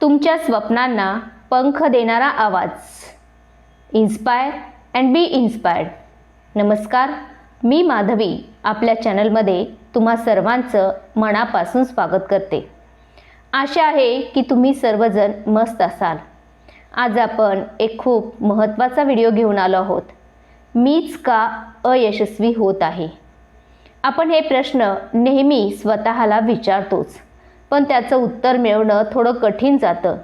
तुमच्या स्वप्नांना पंख देणारा आवाज. इन्स्पायर अँड बी इन्स्पायर्ड नमस्कार मी माधवी. आपल्या चॅनलमध्ये तुम्हा सर्वांचं मनापासून स्वागत करते. आशा आहे की तुम्ही सर्वजण मस्त असाल. आज आपण एक खूप महत्त्वाचा व्हिडिओ घेऊन आलो आहोत. मीच का अयशस्वी होत आहे? आपण हे प्रश्न नेहमी स्वतःला विचारतोच. पण त्याचं उत्तर मिळवणं थोडं कठीण जातं.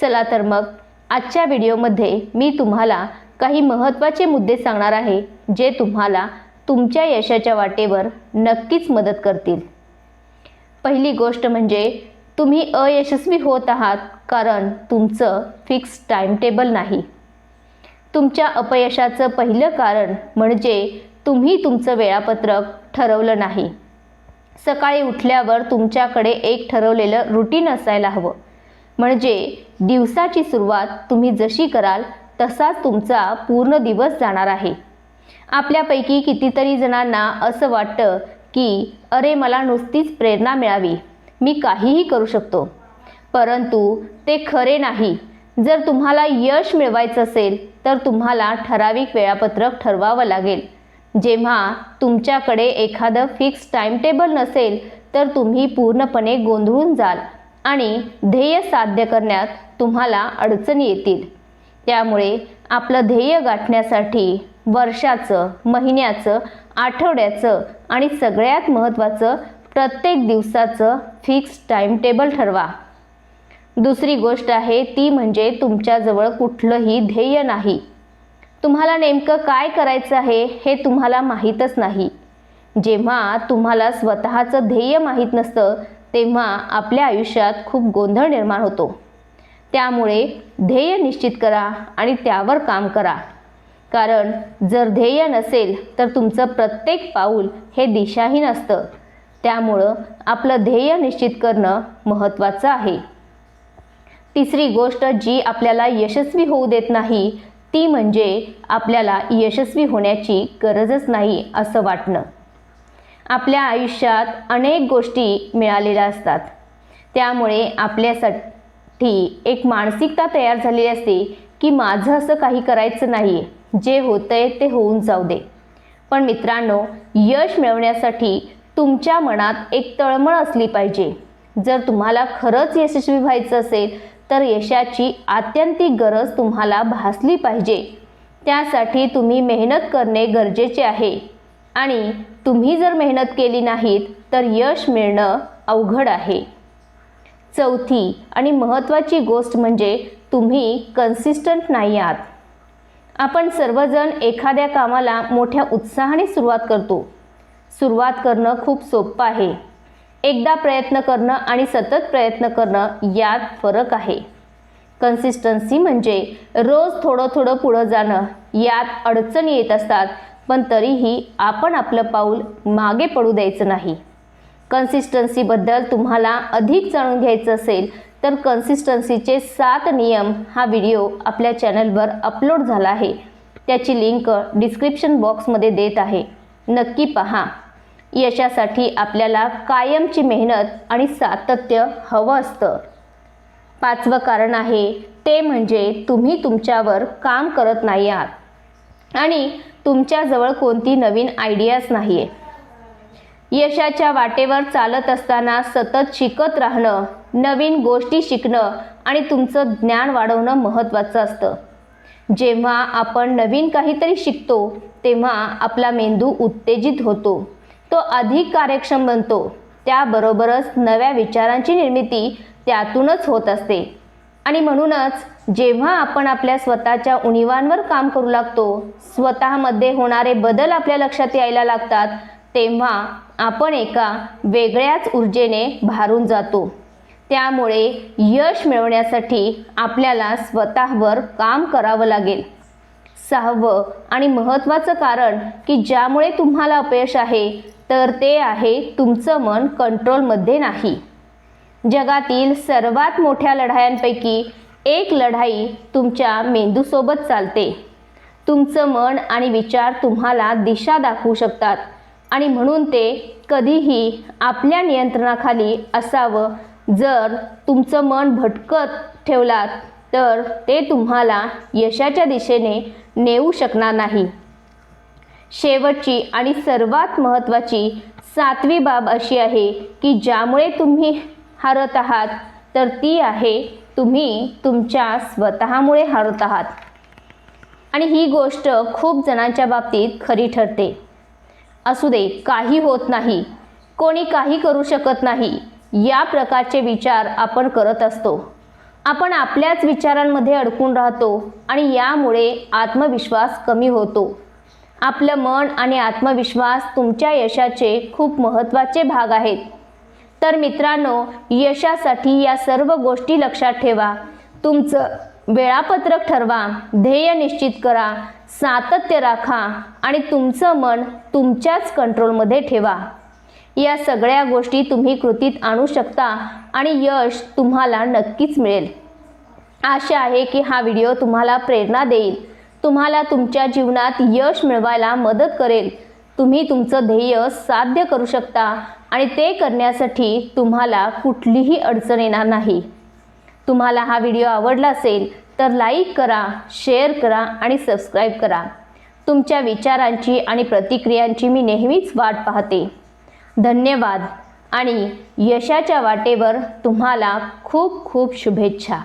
चला तर मग आजच्या व्हिडिओमध्ये मी तुम्हाला काही महत्त्वाचे मुद्दे सांगणार आहे जे तुम्हाला तुमच्या यशाच्या वाटेवर नक्कीच मदत करतील. पहिली गोष्ट म्हणजे तुम्ही अयशस्वी होत आहात कारण तुमचं फिक्स टाईमटेबल नाही. तुमच्या अपयशाचं पहिलं कारण म्हणजे तुम्ही तुमचं वेळापत्रक ठरवलं नाही. सकाळी उठल्यावर तुमच्याकडे एक ठरवलेलं रुटीन असायला हवं. म्हणजे दिवसाची सुरुवात तुम्ही जशी कराल तसाच तुमचा पूर्ण दिवस जाणार आहे. आपल्यापैकी कितीतरी जणांना असं वाटतं की अरे मला नुसतीच प्रेरणा मिळावी. मी काहीही करू शकतो. परंतु ते खरे नाही. जर तुम्हाला यश मिळवायचं असेल तर तुम्हाला ठराविक वेळापत्रक ठरवावं लागेल. जेव्हा तुमच्याकडे एखादं फिक्स टाईमटेबल नसेल तर तुम्ही पूर्णपणे गोंधळून जाल आणि ध्येय साध्य करण्यात तुम्हाला अडचणी येतील. त्यामुळे आपलं ध्येय गाठण्यासाठी वर्षाचं महिन्याचं आठवड्याचं आणि सगळ्यात महत्त्वाचं प्रत्येक दिवसाचं फिक्स टाईमटेबल ठरवा. दुसरी गोष्ट आहे ती म्हणजे तुमच्याजवळ कुठलंही ध्येय नाही. तुम्हाला नेमकं काय करायचं आहे हे तुम्हाला माहीतच नाही. जेव्हा तुम्हाला स्वतःचं ध्येय माहीत नसतं तेव्हा आपल्या आयुष्यात खूप गोंधळ निर्माण होतो. त्यामुळे ध्येय निश्चित करा आणि त्यावर काम करा. कारण जर ध्येय नसेल तर तुमचं प्रत्येक पाऊल हे दिशाहीन असतं. त्यामुळं आपलं ध्येय निश्चित करणं महत्त्वाचं आहे. तिसरी गोष्ट जी आपल्याला यशस्वी होऊ देत नाही ती म्हणजे आपल्याला यशस्वी होण्याची गरजच नाही असं वाटणं. आपल्या आयुष्यात अनेक गोष्टी मिळालेल्या असतात. त्यामुळे आपल्यासाठी एक मानसिकता तयार झालेली असते की माझं असं काही करायचं नाही जे होतंय ते होऊन जाऊ दे. पण मित्रांनो यश मिळवण्यासाठी तुमच्या मनात एक तळमळ असली पाहिजे. जर तुम्हाला खरंच यशस्वी व्हायचं असेल तर यशाची आत्यंतिक गरज तुम्हाला भासली पाहिजे. त्यासाठी तुम्ही मेहनत करणे गरजेचे आहे. आणि तुम्ही जर मेहनत केली नाहीत तर यश मिळणं अवघड आहे. चौथी आणि महत्त्वाची गोष्ट म्हणजे तुम्ही कन्सिस्टंट नाही आहात. आपण सर्वजण एखाद्या कामाला मोठ्या उत्साहाने सुरुवात करतो. सुरुवात करणं खूप सोपं आहे. एकदा प्रयत्न करणं आणि सतत प्रयत्न करणं यात फरक आहे. कन्सिस्टन्सी म्हणजे रोज थोडं थोडं पुढं जाणं यात अडचणी येत असतात पण तरीही आपण आपलं पाऊल मागे पडू द्यायचं नाही. कन्सिस्टन्सीबद्दल तुम्हाला अधिक जाणून घ्यायचं असेल तर कन्सिस्टन्सीचे सात नियम हा व्हिडिओ आपल्या चॅनलवर अपलोड झाला आहे. त्याची लिंक डिस्क्रिप्शन बॉक्समध्ये देत आहे. नक्की पहा. यशासाठी आपल्याला कायमची मेहनत आणि सातत्य हवं असतं. पाचवं कारण आहे ते म्हणजे तुम्ही तुमच्यावर काम करत नाही आहात. आणि तुमच्याजवळ कोणती नवीन आयडियाच नाही आहे यशाच्या वाटेवर चालत असताना सतत शिकत राहणं नवीन गोष्टी शिकणं आणि तुमचं ज्ञान वाढवणं महत्त्वाचं असतं. जेव्हा आपण नवीन काहीतरी शिकतो तेव्हा आपला मेंदू उत्तेजित होतो. तो अधिक कार्यक्षम बनतो. त्याबरोबरच नव्या विचारांची निर्मिती त्यातूनच होत असते. आणि म्हणूनच जेव्हा आपण आपल्या स्वतःच्या उणीवांवर काम करू लागतो स्वतःमध्ये होणारे बदल आपल्या लक्षात यायला लागतात तेव्हा आपण एका वेगळ्याच ऊर्जेने भारून जातो. त्यामुळे यश मिळवण्यासाठी आपल्याला स्वतःवर काम करावं लागेल. सहावं आणि महत्त्वाचं कारण की ज्यामुळे तुम्हाला अपयश आहे तर ते आहे तुमचं मन कंट्रोलमध्ये नाही. जगातील सर्वात मोठ्या लढायांपैकी एक लढाई तुमच्या मेंदूसोबत चालते. तुमचं मन आणि विचार तुम्हाला दिशा दाखवू शकतात आणि म्हणून ते कधीही आपल्या नियंत्रणाखाली असावं जर तुमचं मन भटकत ठेवलात. तर ते तुम्हाला यशाच्या दिशेने नेऊ शकणार नाही. शेवटची आणि सर्वात महत्त्वाची सातवी बाब अशी आहे की ज्यामुळे तुम्ही हरत आहात तर ती आहे तुम्ही तुमच्या स्वतःमुळे हरत आहात. आणि ही गोष्ट खूप जणांच्या बाबतीत खरी ठरते. असू दे काही होत नाही. कोणी काही करू शकत नाही. या प्रकारचे विचार आपण करत असतो. आपण आपल्याच विचारांमध्ये अडकून राहतो आणि यामुळे आत्मविश्वास कमी होतो. आपलं मन आणि आत्मविश्वास तुमच्या यशाचे खूप महत्त्वाचे भाग आहेत. तर मित्रांनो यशासाठी या सर्व गोष्टी लक्षात ठेवा. तुमचं वेळापत्रक ठरवा ध्येय निश्चित करा सातत्य राखा आणि तुमचं मन तुमच्याच कंट्रोलमध्ये ठेवा. या सगळ्या गोष्टी तुम्ही कृतीत आणू शकता आणि यश तुम्हाला नक्कीच मिळेल. आशा आहे की हा व्हिडिओ तुम्हाला प्रेरणा देईल. तुम्हाला तुमच्या जीवनात यश मिळवायला मदत करेल. तुम्ही तुमचं ध्येय साध्य करू शकता आणि ते करण्यासाठी तुम्हाला कुठलीही अडचण येणार नाही. तुम्हाला हा व्हिडिओ आवडला असेल तर लाईक करा शेअर करा आणि सबस्क्राईब करा. तुमच्या विचारांची आणि प्रतिक्रियांची मी नेहमीच वाट पाहते. धन्यवाद. आणि यशाच्या वाटेवर तुम्हाला खूप खूप शुभेच्छा.